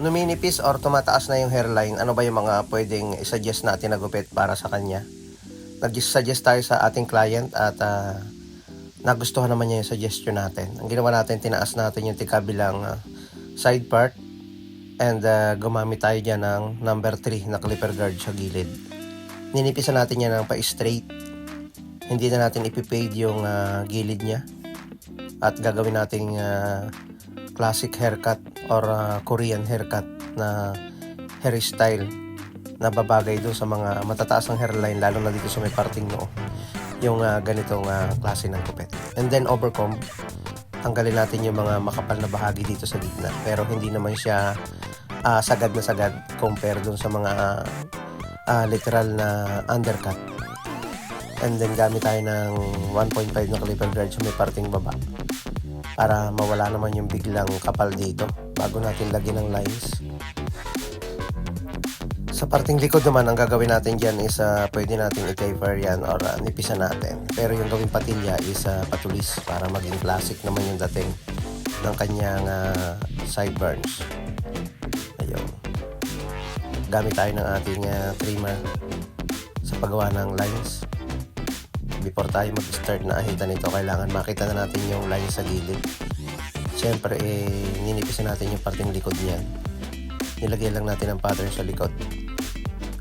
numinipis or tumataas na yung hairline, ano ba yung mga pwedeng i-suggest natin na gupit para sa kanya? Nag-suggest tayo sa ating client at ah, nagustuhan naman niya yung suggestion natin. Ang ginawa natin, tinaas natin yung tikabilang ah, side part and ah, gumamit tayo dyan ng number 3 na clipper guard sa gilid. Ninipisan natin yan ng pa-straight. Hindi na natin ipipade yung ah, gilid niya at gagawin nating ah, classic haircut or ah, Korean haircut na hairstyle na babagay doon sa mga matataas ng hairline lalo na dito sa may parting noo. Yung ah, ganitong ah, klase ng kupet. And then overcomb tanggalin natin yung mga makapal na bahagi dito sa gitna. Pero hindi naman siya ah, sagad na sagad compare doon sa mga ah, literal na undercut. And then gamit tayo ng 1.5 na clipper guard sa may parting baba para mawala naman yung biglang kapal dito bago natin lagyan ng lines. Sa parting likod naman, ang gagawin natin dyan is uh, pwede natin i-taper yan or uh, nipisan natin. Pero yung gawing patilya is uh, patulis para maging classic naman yung dating ng kanyang uh, sideburns. Ayun. Gamit tayo ng ating uh, trimmer sa paggawa ng lines before tayo mag-start na ahitan ito, kailangan makita na natin yung line sa gilid. Siyempre, eh, ninipisan natin yung parting likod niyan. Nilagay lang natin ang pattern sa likod.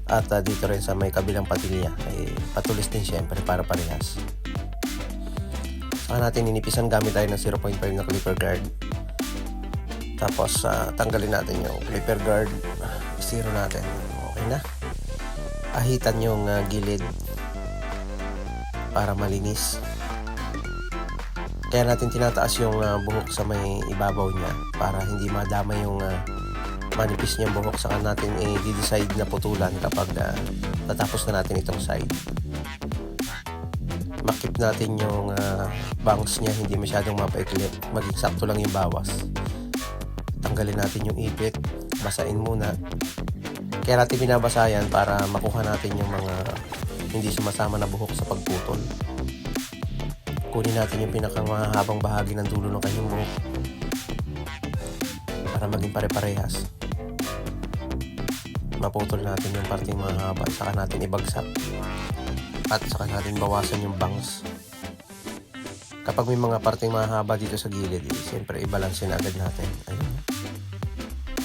At ah, dito rin sa may kabilang patilya, eh, patulis din siyempre para parehas. Saka natin ninipisan gamit tayo ng 0.5 na clipper guard. Tapos, ah, tanggalin natin yung clipper guard. Zero natin. Okay na. Ahitan yung ah, gilid para malinis. Kaya natin tinataas yung ah, buhok sa may ibabaw niya para hindi madama yung ah, manipis niyang buhok. Saka natin i-decide na putulan kapag ah, natapos na natin itong side. Makip natin yung ah, bangs niya, hindi masyadong mapaikli. Maging sakto lang yung bawas. Tanggalin natin yung ipit. Basain muna. Kaya natin binabasa yan para makuha natin yung mga hindi sumasama na buhok sa pagputol. Kunin natin yung pinakamahabang bahagi ng dulo ng kanyang buhok para maging pare-parehas. Maputol natin yung parting mahaba, saka natin ibagsak. At saka natin bawasan yung bangs. Kapag may mga parting mahaba dito sa gilid, eh, siyempre i-balance na agad natin. Ayun.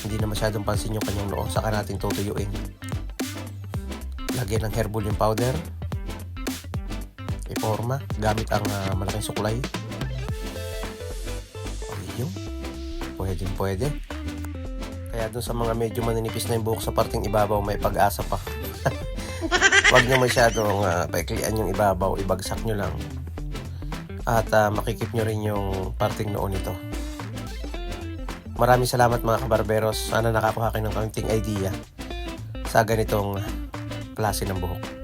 Hindi na masyadong pansin yung kanyang noo, saka natin tutuyuin lagyan ng hair volume powder. Iporma gamit ang ah, malaking suklay. Ayun. Pwede pwede. Kaya dun sa mga medyo maninipis na yung buhok sa parting ibabaw may pag-asa pa. Wag nyo masyadong uh, paiklian yung ibabaw. Ibagsak nyo lang. At ah, makikip nyo rin yung parting noon nito. Maraming salamat mga kabarberos. Sana nakakuha kayo ng kaunting idea sa ganitong klase ng buhok.